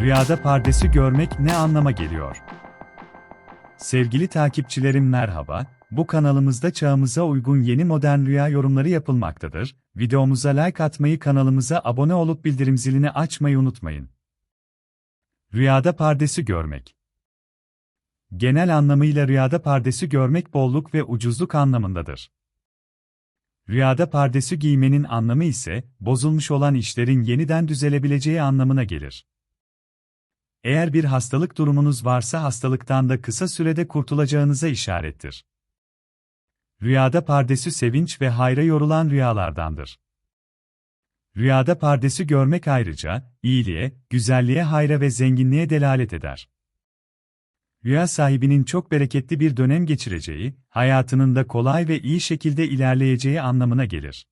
Rüyada pardesü görmek ne anlama geliyor? Sevgili takipçilerim merhaba, bu kanalımızda çağımıza uygun yeni modern rüya yorumları yapılmaktadır. Videomuza like atmayı, kanalımıza abone olup bildirim zilini açmayı unutmayın. Rüyada pardesü görmek Genel anlamıyla rüyada pardesü görmek bolluk ve ucuzluk anlamındadır. Rüyada pardesü giymenin anlamı ise, bozulmuş olan işlerin yeniden düzelebileceği anlamına gelir. Eğer bir hastalık durumunuz varsa hastalıktan da kısa sürede kurtulacağınıza işarettir. Rüyada pardesü sevinç ve hayra yorulan rüyalardandır. Rüyada pardesü görmek ayrıca, iyiliğe, güzelliğe, hayra ve zenginliğe delalet eder. Rüya sahibinin çok bereketli bir dönem geçireceği, hayatının da kolay ve iyi şekilde ilerleyeceği anlamına gelir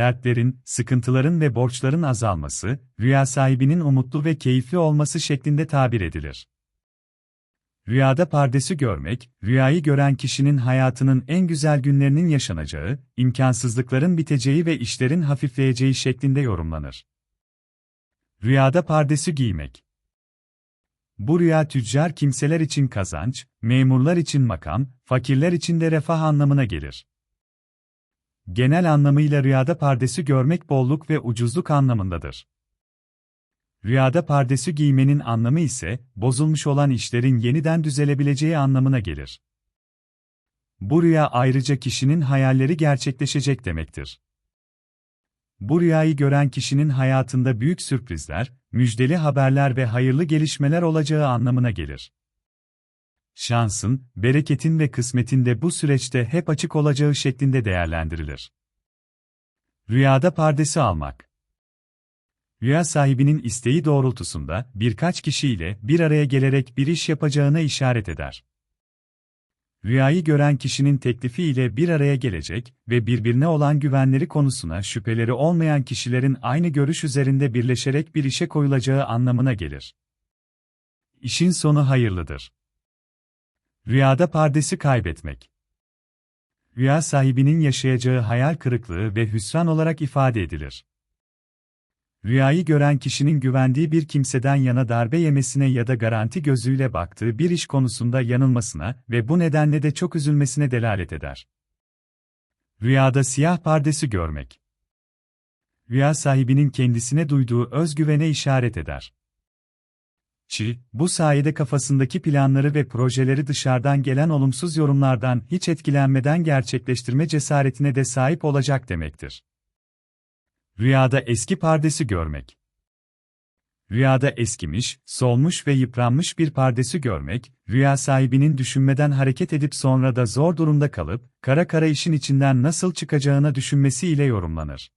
dertlerin, sıkıntıların ve borçların azalması, rüya sahibinin umutlu ve keyifli olması şeklinde tabir edilir. Rüyada pardesü görmek, rüyayı gören kişinin hayatının en güzel günlerinin yaşanacağı, imkansızlıkların biteceği ve işlerin hafifleyeceği şeklinde yorumlanır. Rüyada pardesü giymek Bu rüya tüccar kimseler için kazanç, memurlar için makam, fakirler için de refah anlamına gelir. Genel anlamıyla rüyada pardesü görmek bolluk ve ucuzluk anlamındadır. Rüyada pardesü giymenin anlamı ise, bozulmuş olan işlerin yeniden düzelebileceği anlamına gelir. Bu rüya ayrıca kişinin hayalleri gerçekleşecek demektir. Bu rüyayı gören kişinin hayatında büyük sürprizler, müjdeli haberler ve hayırlı gelişmeler olacağı anlamına gelir şansın, bereketin ve kısmetin de bu süreçte hep açık olacağı şeklinde değerlendirilir. Rüyada pardesi almak Rüya sahibinin isteği doğrultusunda birkaç kişiyle bir araya gelerek bir iş yapacağına işaret eder. Rüyayı gören kişinin teklifi ile bir araya gelecek ve birbirine olan güvenleri konusuna şüpheleri olmayan kişilerin aynı görüş üzerinde birleşerek bir işe koyulacağı anlamına gelir. İşin sonu hayırlıdır. Rüyada pardesi kaybetmek. Rüya sahibinin yaşayacağı hayal kırıklığı ve hüsran olarak ifade edilir. Rüyayı gören kişinin güvendiği bir kimseden yana darbe yemesine ya da garanti gözüyle baktığı bir iş konusunda yanılmasına ve bu nedenle de çok üzülmesine delalet eder. Rüyada siyah pardesi görmek. Rüya sahibinin kendisine duyduğu özgüvene işaret eder. Çi, bu sayede kafasındaki planları ve projeleri dışarıdan gelen olumsuz yorumlardan hiç etkilenmeden gerçekleştirme cesaretine de sahip olacak demektir. Rüyada eski pardesi görmek. Rüyada eskimiş, solmuş ve yıpranmış bir pardesi görmek, rüya sahibinin düşünmeden hareket edip sonra da zor durumda kalıp, kara kara işin içinden nasıl çıkacağına düşünmesi ile yorumlanır.